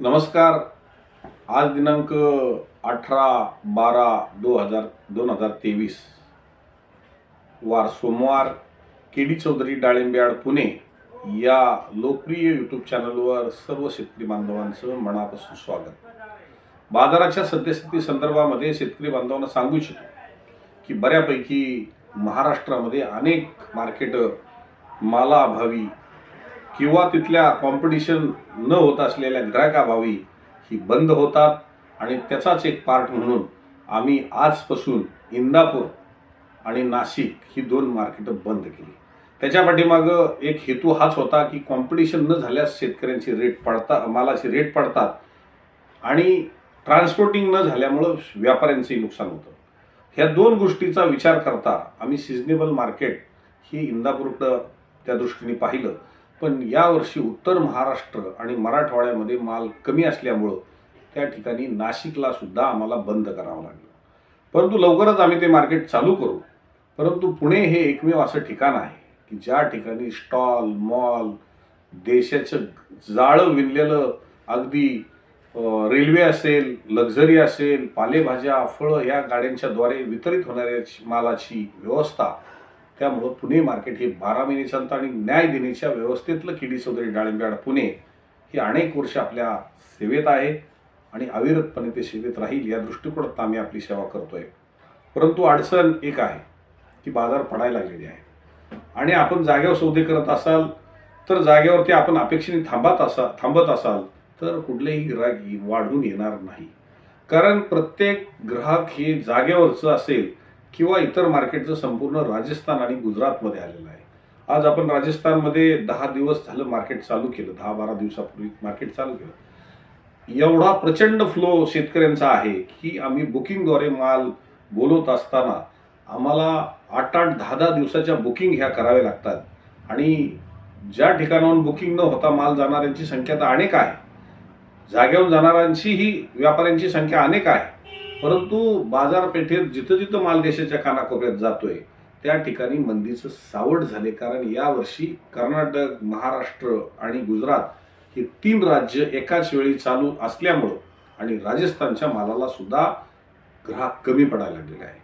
नमस्कार. आज दिनांक अठरा बारा दो हजार दोन हजार तेवीस. वार सोमवार के डी चौधरी डाळिंब्याड पुणे या लोकप्रिय यूट्यूब चॅनलवर सर्व शेतकरी बांधवांचं मनापासून स्वागत. बाजाराच्या सद्यस्थिती संदर्भामध्ये शेतकरी बांधवांना सांगू इच्छितो की बऱ्यापैकी महाराष्ट्रामध्ये अनेक मार्केट मालाअभावी किंवा तिथल्या कॉम्पिटिशन न होत असलेल्या ग्राहकाभावी ही बंद होतात. आणि त्याचाच एक पार्ट म्हणून आम्ही आजपासून इंदापूर आणि नाशिक ही दोन मार्केटं बंद केली. त्याच्या पाठीमागं एक हेतू हाच होता की कॉम्पिटिशन न झाल्यास शेतकऱ्यांची रेट पडता मालाची रेट पडतात. आणि ट्रान्सपोर्टिंग न झाल्यामुळं व्यापाऱ्यांचंही नुकसान होतं. ह्या दोन गोष्टीचा विचार करता आम्ही सिजनेबल मार्केट ही इंदापूरकडं त्या दृष्टीने पाहिलं. पण यावर्षी उत्तर महाराष्ट्र आणि मराठवाड्यामध्ये माल कमी असल्यामुळं त्या ठिकाणी नाशिकला सुद्धा आम्हाला बंद करावं लागलं. परंतु लवकरच आम्ही ते मार्केट चालू करू. परंतु पुणे हे एकमेव असं ठिकाण आहे की ज्या ठिकाणी स्टॉल मॉल देशाचं जाळं विणलेलं अगदी रेल्वे असेल लक्झरी असेल पालेभाज्या फळं ह्या गाड्यांच्याद्वारे वितरित होणाऱ्या मालाची व्यवस्था त्यामुळं पुणे मार्केट हे बारा महिने चालतं आणि न्याय देण्याच्या व्यवस्थेतलं किडी चौधरी डाळिंबाड पुणे हे अनेक वर्ष आपल्या सेवेत आहे आणि अविरतपणे ते सेवेत राहील या दृष्टिकोनात आम्ही आपली सेवा करतोय. परंतु अडचण एक आहे की बाजार पडायला लागलेली आहे. आणि आपण जागेवर सौदे करत असाल तर जागेवरती आपण अपेक्षेने थांबत असा थांबत असाल तर कुठलेही गिरागी वाढून येणार नाही. कारण प्रत्येक ग्राहक हे जागेवरचं असेल किंवा इतर मार्केटचं संपूर्ण राजस्थान आणि गुजरातमध्ये आलेलं आहे. आज आपण राजस्थानमध्ये दहा दिवस झालं मार्केट चालू केलं दहा बारा दिवसापूर्वी मार्केट चालू केलं. एवढा प्रचंड फ्लो शेतकऱ्यांचा आहे की आम्ही बुकिंगद्वारे माल बोलवत असताना आम्हाला आठ आठ दहा दहा दिवसाच्या बुकिंग ह्या कराव्या लागतात. आणि ज्या ठिकाणाहून बुकिंग न होता माल जाणाऱ्यांची संख्या तर अनेक आहे. जागेहून जाणाऱ्यांची ही व्यापाऱ्यांची संख्या अनेक आहे. परंतु बाजारपेठेत जिथं जिथं माल देशाच्या कानाकोपऱ्यात जातोय त्या ठिकाणी मंदीचं सावट झाले. कारण यावर्षी कर्नाटक महाराष्ट्र आणि गुजरात ही तीन राज्य एकाच वेळी चालू असल्यामुळं आणि राजस्थानच्या मालाला सुद्धा ग्राहक कमी पडायला लागलेला आहे.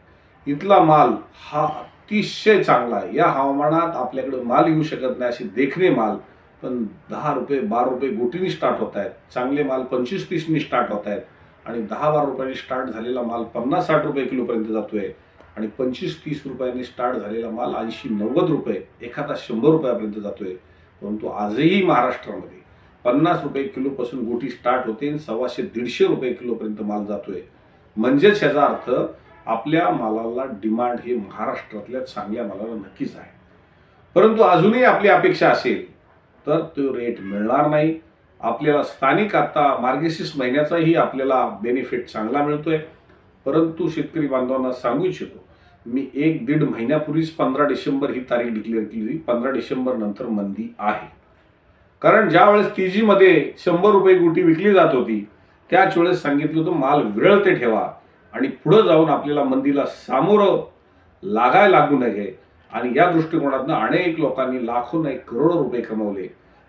इथला माल हा अतिशय चांगला आहे. या हवामानात आपल्याकडे माल येऊ शकत नाही अशी देखणे माल पण दहा रुपये बारा रुपये गोटीनी स्टार्ट होत आहेत. चांगले माल पंचवीस तीसनी स्टार्ट होत आहेत. आणि दहा बारा रुपयांनी स्टार्ट झालेला माल पन्नास साठ रुपये किलोपर्यंत जातोय. आणि पंचवीस तीस रुपयांनी स्टार्ट झालेला माल ऐंशी नव्वद रुपये एखादा शंभर रुपयापर्यंत जातोय. परंतु आजही महाराष्ट्रामध्ये पन्नास रुपये किलोपासून गोटी स्टार्ट होते आणि सव्वाशे दीडशे रुपये किलोपर्यंत माल जातोय. म्हणजेच ह्याचा अर्थ आपल्या मालाला डिमांड हे महाराष्ट्रातल्या चांगल्या मालाला नक्कीच आहे. परंतु अजूनही आपली अपेक्षा असेल तर तो रेट मिळणार नाही. आपल्याला स्थानिक आता मार्गशीर्ष महिन्याचाही आपल्याला बेनिफिट चांगला मिळतोय. परंतु शेतकरी बांधवांना सांगू इच्छितो मी एक दीड महिन्यापूर्वीच पंधरा डिसेंबर ही तारीख डिक्लेअर केली होती. पंधरा डिसेंबर नंतर मंदी आहे. कारण ज्या वेळेस TG शंभर रुपये गुटी विकली जात होती त्याच वेळेस सांगितलं होतं माल वेळ ते ठेवा आणि पुढं जाऊन आपल्याला मंदीला सामोरं लागाय लागू नये. आणि या दृष्टिकोनातनं अनेक लोकांनी लाखो नाही करोडो रुपये कमवले.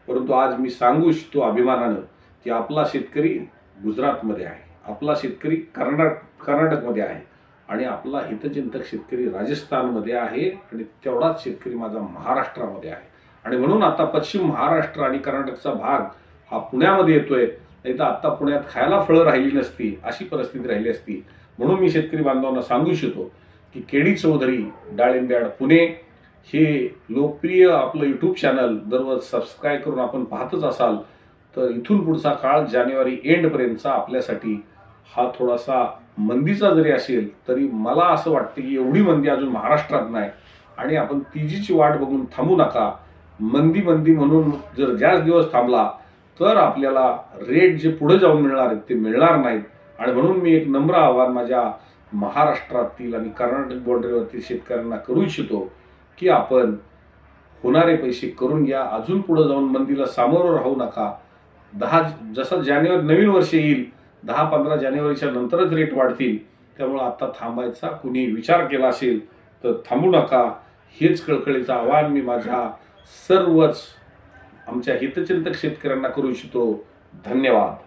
परंतु आज मी सांगू इच्छितो अभिमानानं की आपला शेतकरी गुजरातमध्ये आहे. आपला शेतकरी कर्नाटक कर्नाटकमध्ये आहे. आणि आपला हितचिंतक शेतकरी राजस्थानमध्ये आहे आणि तेवढाच शेतकरी माझा महाराष्ट्रामध्ये आहे. आणि म्हणून आता पश्चिम महाराष्ट्र आणि कर्नाटकचा भाग हा पुण्यामध्ये येतोय. नाही तर आत्ता पुण्यात खायला फळं राहिली नसती अशी परिस्थिती राहिली असती. म्हणून मी शेतकरी बांधवांना सांगू इच्छितो की केडी चौधरी डाळिंब्याड पुणे हे लोकप्रिय आपलं यूट्यूब चॅनल दररोज सबस्क्राईब करून आपण पाहतच असाल तर इथून पुढचा काळ जानेवारी एंडपर्यंतचा आपल्यासाठी हा थोडासा मंदीचा जरी असेल तरी मला असं वाटतं की एवढी मंदी अजून महाराष्ट्रात नाही. आणि आपण तिजीची वाट बघून थांबू नका. मंदी मंदी म्हणून जर जास्त दिवस थांबला तर आपल्याला रेट जे पुढे जाऊन मिळणार आहेत ते मिळणार नाहीत. आणि म्हणून मी एक नम्र आव्हान माझ्या महाराष्ट्रातील आणि कर्नाटक बॉर्डरवरती शेतकऱ्यांना करू इच्छितो की आपण होणारे पैसे करून घ्या. अजून पुढे जाऊन मंदीला सामोरं राहू नका. दहा जसं जानेवारी नवीन वर्ष येईल दहा पंधरा जानेवारीच्या नंतरच रेट वाढतील. त्यामुळं आत्ता थांबायचा कुणी विचार केला असेल तर थांबू नका. हेच कळकळीचं आवाहन मी माझ्या सर्वच आमच्या हितचिंतक शेतकऱ्यांना करू इच्छितो. धन्यवाद.